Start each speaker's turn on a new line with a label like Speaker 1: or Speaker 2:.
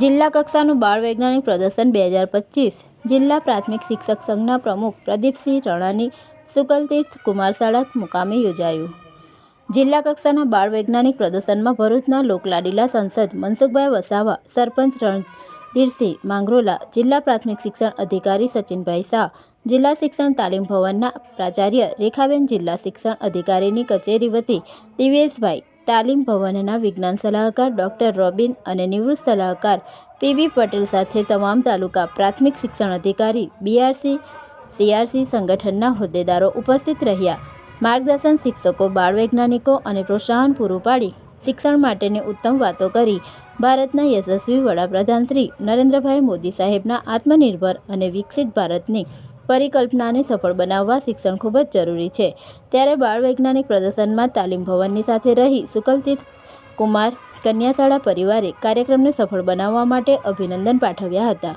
Speaker 1: જિલ્લા કક્ષાનું બાળ વૈજ્ઞાનિક પ્રદર્શન બે હજાર પચીસ. જિલ્લા પ્રાથમિક શિક્ષક સંઘના પ્રમુખ પ્રદીપસિંહ રણાની સુકલતીર્થ કુમારશાળા મુકામે યોજાયું. જિલ્લા કક્ષાના બાળ વૈજ્ઞાનિક પ્રદર્શનમાં ભરૂચના લોકલાડીલા સંસદ મનસુખભાઈ વસાવા, સરપંચ રણધીરસિંહ માંગરોલા, જિલ્લા પ્રાથમિક શિક્ષણ અધિકારી સચિનભાઈ શાહ, જિલ્લા શિક્ષણ તાલીમ ભવનના પ્રાચાર્ય રેખાબેન જિલ્લા શિક્ષણ અધિકારીની કચેરી વતી દિવ્યેશભાઈ તાલીમ ભવનના વિજ્ઞાન સલાહકાર ડોક્ટર રોબિન અને નિવૃત્ત સલાહકાર પીબી પટેલ સાથે તમામ તાલુકા પ્રાથમિક શિક્ષણ અધિકારી બીઆરસી સીઆરસી સંગઠનના હોદ્દેદારો ઉપસ્થિત રહ્યા. માર્ગદર્શન શિક્ષકો બાળ વૈજ્ઞાનિકો અને પ્રોત્સાહન પૂરું પાડી શિક્ષણ માટેની ઉત્તમ વાતો કરી. ભારતના યશસ્વી વડાપ્રધાન શ્રી નરેન્દ્રભાઈ મોદી સાહેબના આત્મનિર્ભર અને વિકસિત ભારતની પરિકલ્પનાને સફળ બનાવવા શિક્ષણ ખૂબ જ જરૂરી છે. ત્યારે બાળ વૈજ્ઞાનિક પ્રદર્શનમાં તાલીમ ભવનની સાથે રહી સુકલતીર્થ કુમાર કન્યાશાળા પરિવારે કાર્યક્રમને સફળ બનાવવા માટે અભિનંદન પાઠવ્યા હતા.